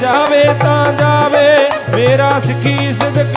ਜਾਵੇ ਤਾਂ ਜਾਵੇ ਮੇਰਾ ਸਿੱਖੀ ਸਿਦਕ